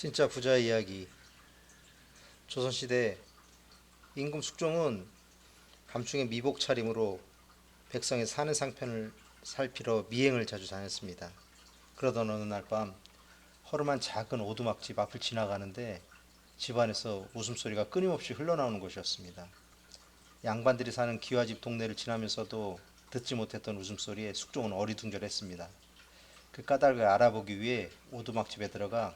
진짜 부자의 이야기. 조선시대 임금 숙종은 밤중에 미복 차림으로 백성의 사는 상편을 살피러 미행을 자주 다녔습니다. 그러던 어느 날 밤 허름한 작은 오두막집 앞을 지나가는데 집안에서 웃음소리가 끊임없이 흘러나오는 것이었습니다. 양반들이 사는 기와집 동네를 지나면서도 듣지 못했던 웃음소리에 숙종은 어리둥절했습니다. 그 까닭을 알아보기 위해 오두막집에 들어가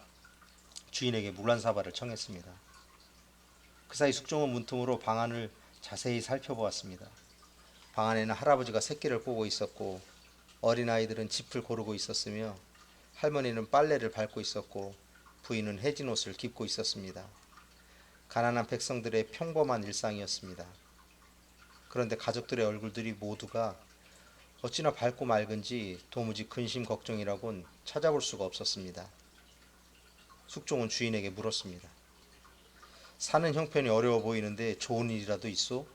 주인에게 물란사발을 청했습니다. 그 사이 숙종은 문틈으로 방 안을 자세히 살펴보았습니다. 방 안에는 할아버지가 새끼를 꼬고 있었고 어린 아이들은 짚을 고르고 있었으며 할머니는 빨래를 밟고 있었고 부인은 해진 옷을 깁고 있었습니다. 가난한 백성들의 평범한 일상이었습니다. 그런데 가족들의 얼굴들이 모두가 어찌나 밝고 맑은지 도무지 근심 걱정이라곤 찾아볼 수가 없었습니다. 숙종은 주인에게 물었습니다. 사는 형편이 어려워 보이는데 좋은 일이라도 있소?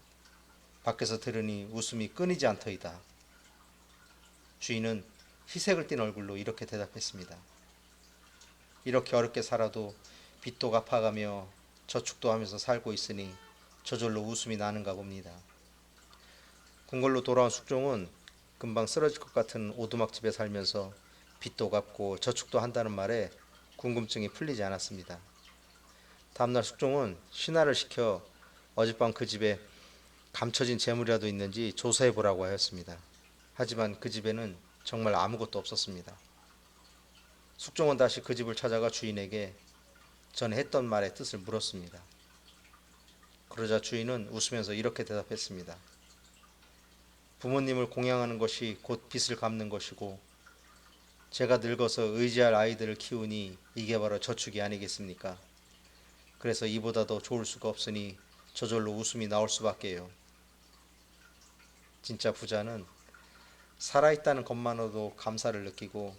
밖에서 들으니 웃음이 끊이지 않더이다. 주인은 희색을 띤 얼굴로 이렇게 대답했습니다. 이렇게 어렵게 살아도 빚도 갚아가며 저축도 하면서 살고 있으니 저절로 웃음이 나는가 봅니다. 궁궐로 돌아온 숙종은 금방 쓰러질 것 같은 오두막집에 살면서 빚도 갚고 저축도 한다는 말에 궁금증이 풀리지 않았습니다. 다음날 숙종은 신하를 시켜 어젯밤 그 집에 감춰진 재물이라도 있는지 조사해 보라고 하였습니다. 하지만 그 집에는 정말 아무것도 없었습니다. 숙종은 다시 그 집을 찾아가 주인에게 전에 했던 말의 뜻을 물었습니다. 그러자 주인은 웃으면서 이렇게 대답했습니다. 부모님을 공양하는 것이 곧 빚을 갚는 것이고 제가 늙어서 의지할 아이들을 키우니 이게 바로 저축이 아니겠습니까? 그래서 이보다 더 좋을 수가 없으니 저절로 웃음이 나올 수밖에요. 진짜 부자는 살아있다는 것만으로도 감사를 느끼고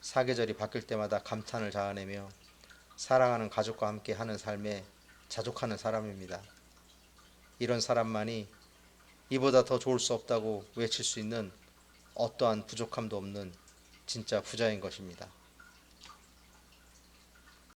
사계절이 바뀔 때마다 감탄을 자아내며 사랑하는 가족과 함께 하는 삶에 자족하는 사람입니다. 이런 사람만이 이보다 더 좋을 수 없다고 외칠 수 있는 어떠한 부족함도 없는 진짜 부자인 것입니다.